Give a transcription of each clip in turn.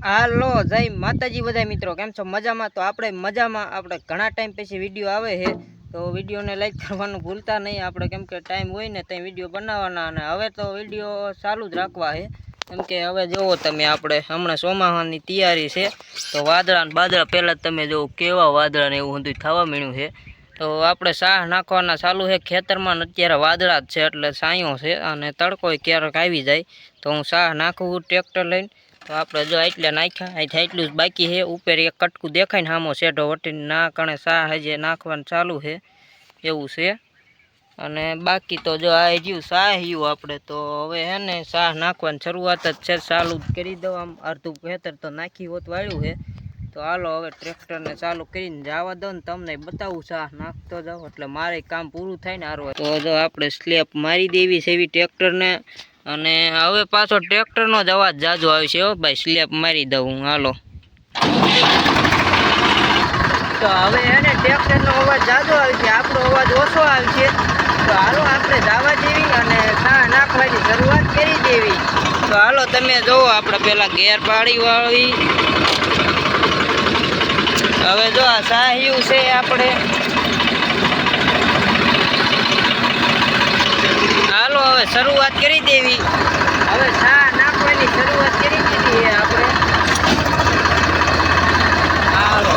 હાલો, જય માતાજી બધા મિત્રો, કેમ છો? મજામાં? તો આપણે મજામાં, આપણે ઘણા ટાઈમ પછી વીડિયો આવે છે, તો વિડીયોને લાઈક કરવાનું ભૂલતા નહીં. આપણે કેમ કે ટાઈમ હોય ને ત્યાં વીડિયો બનાવવાના અને હવે તો વીડિયો ચાલુ જ રાખવા છે. કેમ કે હવે જુઓ તમે, આપણે હમણાં ચોમાસાની તૈયારી છે, તો વાદળા ને બાદળા પહેલાં તમે જુઓ કેવા વાદળા ને એવું બધું થવા મળ્યું છે. તો આપણે સાહ નાખવાના ચાલુ છે, ખેતરમાં અત્યારે વાદળા જ છે, એટલે સાયો છે અને તડકો ક્યારેક આવી જાય, તો હું સાહ નાખું, ટ્રેક્ટર લઈને તો આપણે જો એટલે નાખ્યા અહીંથી એટલું જ બાકી છે. ઉપર એક કટકું દેખાય ને સામો શેઢો વટીને ના કણે સાહ જે નાખવાનું ચાલુ છે. એવું છે. અને બાકી તો જો આ જ્યું સાહ આપણે, તો હવે હે ને સાહ નાખવાની શરૂઆત જ છે. ચાલુ કરી દઉં આમ અડધું ખેતર તો નાખી હોત વાળ્યું છે. તો હાલો હવે ટ્રેક્ટરને ચાલુ કરીને જવા દો ને તમને બતાવું સાહ નાખતો જાઉં. એટલે મારે કામ પૂરું થાય ને હારવા તો જો આપણે સ્લેપ મારી દેવી છે એવી ટ્રેક્ટરને. અને હવે પાછો ટ્રેક્ટરનો જ અવાજ જાજો આવે હો ભાઈ સ્લેપ મારી દઉં, હાલો. તો હવે એને ટ્રેક્ટરનો અવાજ જાજો આવશે, આપણો અવાજ ઓછો આવશે. તો હાલો, આપણે જવા દેવી અને સા નાખવાની શરૂઆત કરી દેવી. તો હાલો, તમે જુઓ આપણે પહેલાં ગેર પાડી વાળી હવે જો આ સાહ્યું છે આપણે. હાલો હવે શરૂઆત કરી દેવી. હવે સા નાખવાની શરૂઆત કરી દીધી છે આપણે હાલો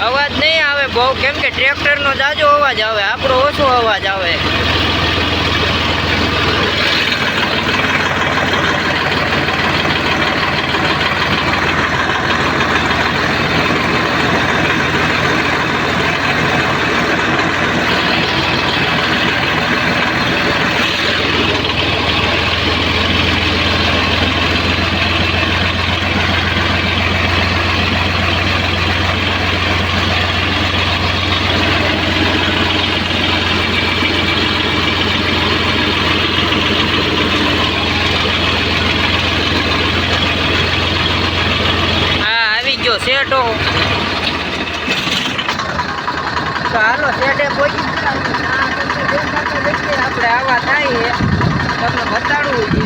અવાજ નહીં આવે બહુ કેમ કે ટ્રેક્ટરનો જાજો અવાજ આવે આપણો ઓછો અવાજ આવે હા આવી ગયો શેઠો તો હાલો શેઠે પહોંચી ગયા. આ તમને દેખાતા દેખીએ આપણે થાય તમને બતાડવું છે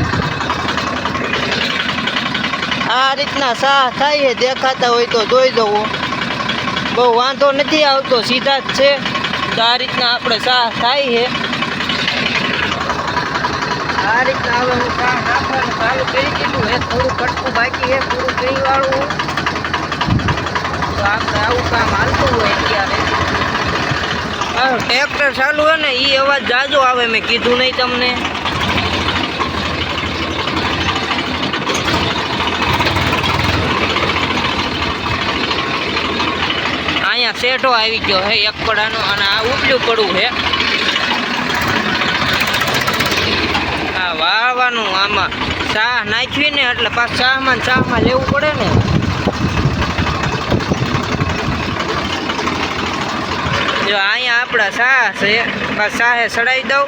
આ રીતના સાહ થાય દેખાતા હોય તો જોઈ દઉં બહુ વાંધો નથી આવતો સીધા જ છે. તો આ રીતના આપણે સાહ થાય છે. આ રીતના હવે હું કામ નાખવાનું ચાલુ કરી દીધું. હે થોડું કટકું બાકી છે પૂરું કરી વાળું તો આપણે આવું કામ હાલતું હોય અત્યારે. હા ટ્રેક્ટર ચાલુ હોય ને એ અવાજ જાજો આવે, મેં કીધું નહીં તમને. અહીંયા શેઠો આવી ગયો હે, એક પડાનો, અને આ ઉપલું પડવું છે આ વાળવાનું આમાં શાહ નાખવી ને, એટલે પાછું શાહમાં ચામાં લેવું પડે ને. જો અહીંયા આપણા શાહ છે પાછું શાહે ચડાવી દઉં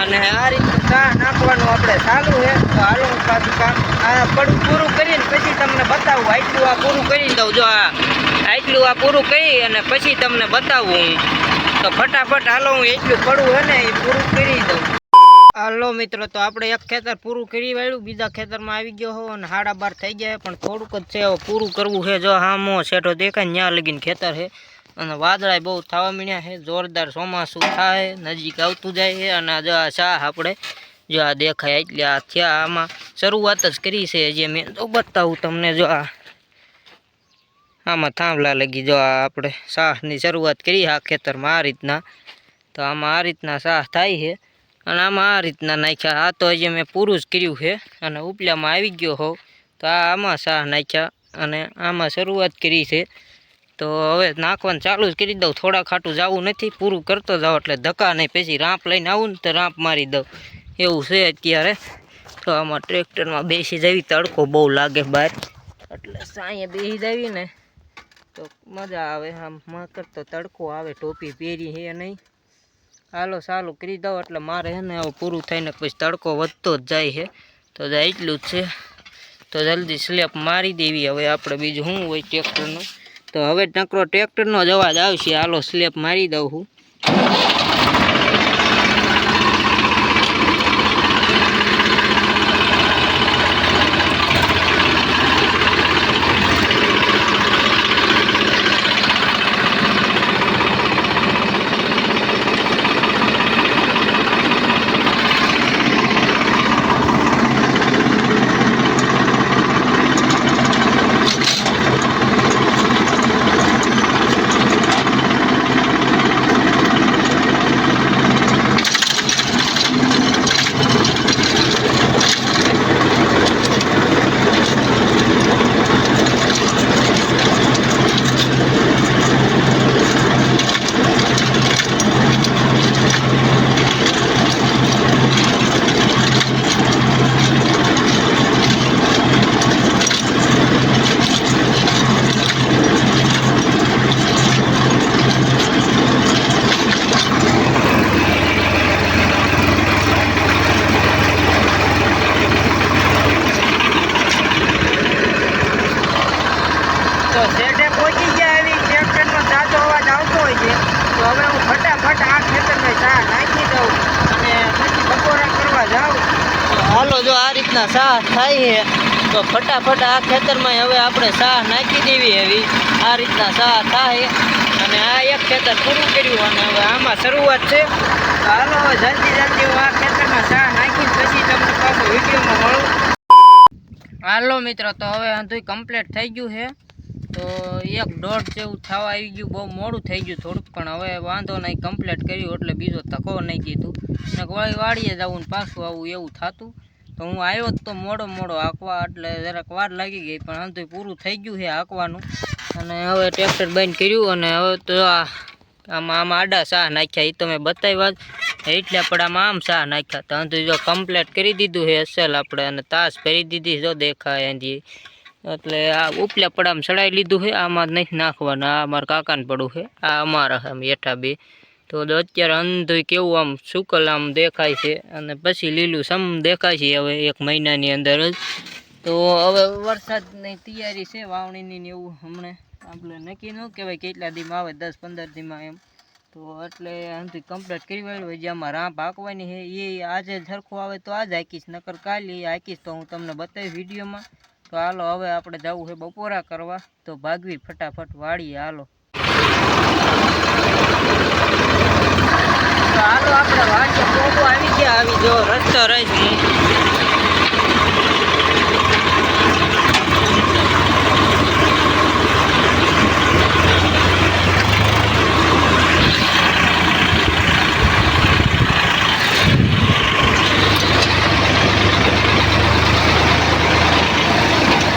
અને આ રીતે શાહ નાખવાનું આપણે ચાલુ છે. તો હાલો પાછું કામ આ પડું પૂરું કરીને પછી તમને બતાવું. આટલું આ પૂરું કરી દઉં. જો આ આટલું આ પૂરું કરી અને પછી તમને બતાવું તો ફટાફટ હાલો હું એટલું પડવું હે ને એ પૂરું કરી દઉં. હાલો મિત્રો, તો આપણે એક ખેતર પૂરું કરી વાળ્યું. બીજા ખેતરમાં આવી ગયો હો અને હાડા બાર થઈ ગયા પણ થોડુંક જ છે. પૂરું કરવું છે. જો હા મો શેઠો દેખાય ત્યાં લગીને ખેતર છે. અને વાદળાય બહુ થવા મીણ્યા છે. જોરદાર ચોમાસું થાય, નજીક આવતું જાય છે અને જો આ શાહ આપણે જો આ દેખાય એટલે આ થયા. આમાં શરૂઆત જ કરી છે જે મેં તો બતાવું તમને જો આ. આમાં થાંભલા લગી જો આ આપણે શાહની શરૂઆત કરી આ ખેતરમાં આ રીતના. તો આમાં આ રીતના શાહ થાય છે અને આમાં આ રીતના નાખ્યા. આ તો હજી મેં પૂરું જ કર્યું છે અને ઉપલામાં આવી ગયો હોઉં. તો આ આમાં શાહ નાખ્યા અને આમાં શરૂઆત કરી છે. તો હવે નાખવાનું ચાલુ જ કરી દઉં. થોડા ખાટું જવું નથી, પૂરું કરતો જાઉં એટલે ધક્કા નહીં. પછી રાંપ લઈને આવું ને તો રાંપ મારી દઉં. એવું છે અત્યારે. તો આમાં ટ્રેક્ટરમાં બેસી જવી તડકો બહુ લાગે બહાર. એટલે સાંયે બેસી જવી ને તો મજા આવે. આમ માકર તો તડકો આવે, ટોપી પહેરી છે નહીં. હાલો ચાલુ કરી દઉં એટલે મારે હે ને આવું પૂરું થઈને પછી તડકો વધતો જ જાય છે તો એટલું જ છે. તો જલ્દી સ્લેપ મારી દેવી. હવે આપણે બીજું શું હોય ટ્રેક્ટરનું? તો હવે નકરો ટ્રેક્ટરનો જ અવાજ આવશે. હાલો સ્લેપ મારી દઉં હું તો શેઠે પહોંચી ગયા એવી ટ્રેક્ટરનો જાજો અવાજ આવતો હોય છે તો હવે હું ફટાફટ આ ખેતરને ચા નાખી દઉં અને પછી બપોરા કરવા જાઉં તો હાલો જો આ થાય છે તો ફટાફટ આ ખેતરમાં હવે આપણે સાહ નાખી દેવી એવી. આ રીતના સાહ થાય અને આ એક ખેતર પૂરું કર્યું અને હવે આમાં શરૂઆત છે. હાલો, હવે જલ્દી જલ્દી હું આ ખેતરમાં સાહ નાખીને પછી તમને પાછું વિડીયોમાં મળું. હાલો મિત્રો, તો હવે બધું કમ્પ્લીટ થઈ ગયું છે. તો એક દોઢ જેવું થવા આવી ગયું, બહુ મોડું થઈ ગયું થોડુંક, પણ હવે વાંધો નહીં કમ્પ્લીટ કર્યું એટલે બીજો તકો નહીં કીધું. ને વળી વાડીએ જવું ને પાછું આવું એવું થતું. તો હું આવ્યો તો મોડો મોડો હાંકવા, એટલે જરાક વાર લાગી ગઈ, પણ આમ તો પૂરું થઈ ગયું છે હાંકવાનું. અને હવે ટ્રેક્ટર બંધ કર્યું, અને હવે તો આ આમાં આમાં આડા સાહ નાખ્યા એ તો મેં બતાવ્યા જ. એટલે આપણે આમાં આમ સાહ નાખ્યા. તો આમ તો જો કમ્પ્લેટ કરી દીધું છે અસલ આપણે, અને તાસ ભરી દીધી જો દેખાય એની એટલે આ ઉપલા પડામાં ચડાવી લીધું છે, આમાં નહીં નાખવાના. આ અમારા કાકાને પડું છે. આ અમારા આમ હેઠા બે. તો અત્યારે અંધું કેવું આમ શુકલ આમ દેખાય છે અને પછી લીલું સમ દેખાય છે હવે એક મહિનાની અંદર જ. તો હવે વરસાદની તૈયારી છે, વાવણીની ને એવું હમણાં. આપણે નક્કી ન કહેવાય કેટલા દીમાં આવે, દસ પંદર દીમાં એમ. તો એટલે આનાથી કમ્પ્લીટ કરી વાળ્યું જે આમાં રાંપ હાંકવાની છે, એ આજે સરખું આવે તો આજ હાંકીશ, નકર કાલે હાંકીશ તો હું તમને બતાવીશ વિડીયોમાં. તો હાલો, હવે આપણે જવું છે બપોરા કરવા. તો ભાગવી ફટાફટ વાળીએ, હાલો. હાલો આપણે વાડીએ પોગો આવી ગયા આવી જો રસ્તો રહી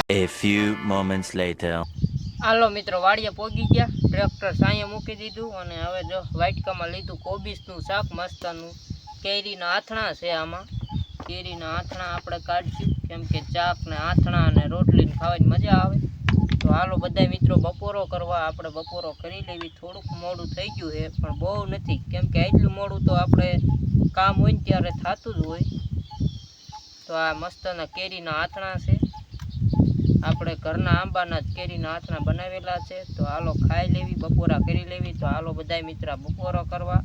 A few moments later. હાલો મિત્રો વાડીએ પોગી ગયા. ટ્રેક્ટર સાંયે મૂકી દીધું અને હવે જો વાટકામાં લીધું કોબીસનું શાક મસ્તાનું. કેરીના આથણા છે આમાં. કેરીના આથણા આપણે કાઢશું. કેમ કે ચાક આથણા અને રોટલીને ખાવાની મજા આવે. તો હાલો બધા મિત્રો બપોરો કરવા આપણે બપોરો કરી લેવી. થોડુંક મોડું થઈ ગયું છે, પણ બહુ નથી. કેમ કે એટલું મોડું તો આપણે કામ હોય ને ત્યારે થતું જ હોય. તો આ મસ્તના કેરીના આથણા છે. આપણે ઘરના આંબાના જ કેરીના હાથના બનાવેલા છે. તો હાલો ખાઈ લેવી, બપોરા કરી લેવી. તો હાલો બધા મિત્ર બપોરો કરવા.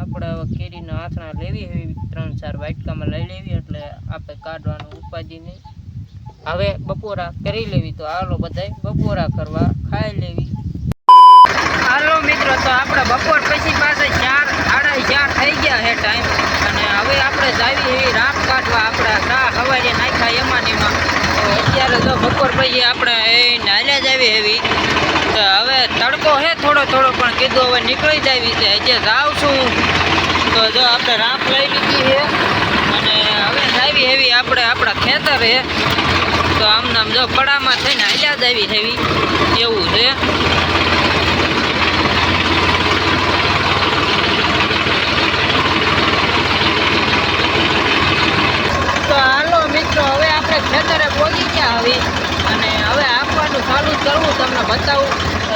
આપણે હવે કેરીના હાથના લેવી એવી ત્રણ ચાર વાટકામાં લઈ લેવી એટલે આપણે કાઢવાનું ઉપાધિ નહીં. હવે બપોરા કરી લેવી. તો હાલો બધાય બપોરા કરવા ખાઈ લેવી. હાલો મિત્રો, તો આપણે બપોર પછી પાસે ચાર સાડા ચાર થઈ ગયા છે ટાઈમ અને હવે આપણે જાવી એવી રાપ કાઢવા આપણે સા હવારે નાખ્યા એમાં ને એમાં તો અત્યારે તો બપોર પછી આપણે એ નાલે જ આવી એવી. તો હવે તડકો છે થોડો થોડો, પણ કીધું હવે નીકળી જાવી છે. હજી જાઉં છું તો જો આપણે રાપ લઈ લીધી છે. અને હવે આવી એવી આપણે આપણા ખેતર છે. તો આમ નામ જો પડામાં થઈને હાલ્યા જ આવી એવી. એવું છે. તો હાલો મિત્રો, હવે આપણે ખેતરે પહોંચી ગયા હવે. આપવાનું ચાલુ કરવું, તમને બતાવું.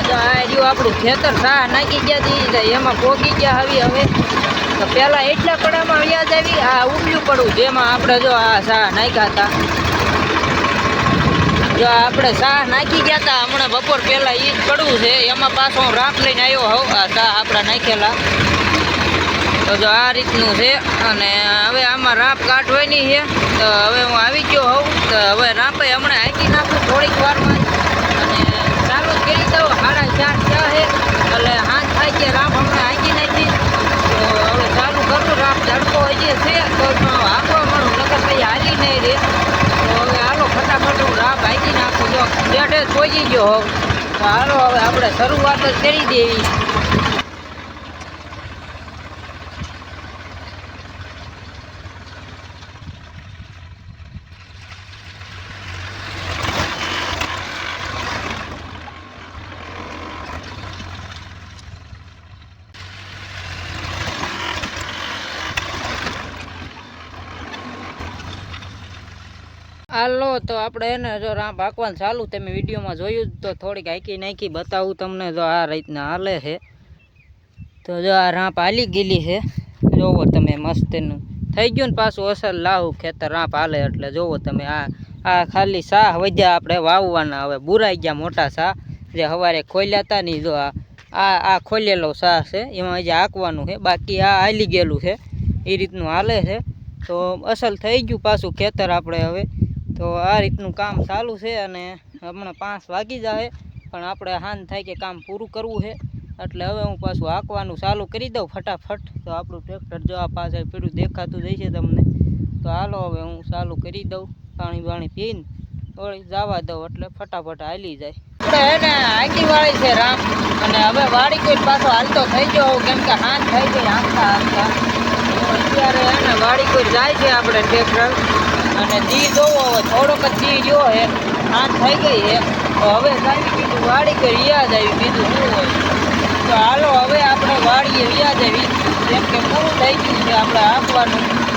તો આ આપણું ખેતર સા નાખી ગયા હતી એમાં પોગી ગયા આવી હવે. તો પહેલાં એટલા કડામાં વ્યાજ આવી, આ ઉબલું પડવું, જેમાં આપણે જો આ સા નાખ્યા હતા. જો આપણે સા નાખી ગયા હતા, હમણાં બપોર પહેલાં એ જ પડવું છે, એમાં પાછો હું રાખ લઈને આવ્યો હોઉં, આ સા આપણા નાખેલા. તો જો આ રીતનું છે, અને હવે આમાં રાપ કાઢવાની છે. તો હવે હું આવી ગયો હોઉં, તો હવે રાપે હમણાં હાંકી નાખું, થોડીક વારમાં અને ચાલુ જ કરી દઉં સાડા ચાર થયા છે એટલે હાથ થાય કે રાપ હમણાં હાંકી નાખી તો હવે ચાલુ કરું રાપ તડકો હજી છે તો પણ હાંકવા મળું નકર પછી હાલી નહીં રે તો હવે હાલો ફટાફટ હું રાપ હાંકી નાખું બેઠે પહોંચી ગયો તો હવે આપણે શરૂઆત જ કરી દેવી હાલો તો આપણે એને જો રામ હાંકવાનું ચાલુ તમે વિડીયોમાં જોયું જ, તો થોડીક હાંકી નાખી બતાવું તમને જો આ રીતના હાલે છે. તો જો આ રાંપ હાલી ગયેલી છે. જોવો તમે મસ્ત એનું. થઈ ગયું ને પાછું અસર લાવું ખેતર, રાંપ હાલે એટલે જોવો તમે આ આ ખાલી શાહ વધ્યા આપણે વાવવાના. હવે બુરાઈ ગયા મોટા શાહ જે સવારે ખોલ્યા હતા ને જો આ આ આ ખોલેલો શાહ છે, એમાં હજી હાંકવાનું છે. બાકી આ હાલી ગયેલું છે. એ રીતનું હાલે છે. તો અસલ થઈ ગયું પાછું ખેતર આપણે હવે. તો આ રીતનું કામ ચાલુ છે અને હમણાં પાંચ વાગી જાય પણ આપણે હાન થાય કે કામ પૂરું કરવું છે. એટલે હવે હું પાછું હાંકવાનું ચાલુ કરી દઉં ફટાફટ. તો આપણું ટ્રેક્ટર જો આ પાછળ પીડું દેખાતું જાય છે તમને. તો હાલો હવે હું ચાલુ કરી દઉં, પાણી બાણી પીને થોડી જવા દઉં એટલે ફટાફટ હાલી જાય. આપણે હે ને વાળી છે રામ, અને હવે વાળી કોઈ પાછો હાલતો થઈ ગયો કેમ કે હાન થઈ ગઈ હાંકતા હાંકતા. અત્યારે હે ને વાડી કોઈ જાય છે આપણે ટ્રેક્ટર. અને દી જોવો થોડોક જ દી જો હે હાથ થઈ ગઈ હે. તો હવે સાહેબ કીધું, વાડી કરી યાદ આવી, બીજું શું હોય? તો હાલો, હવે આપણે વાડીએ વ્યાજ આવી. કેમ કે પૂરું થઈ ગયું છે, આપણે આપવાનું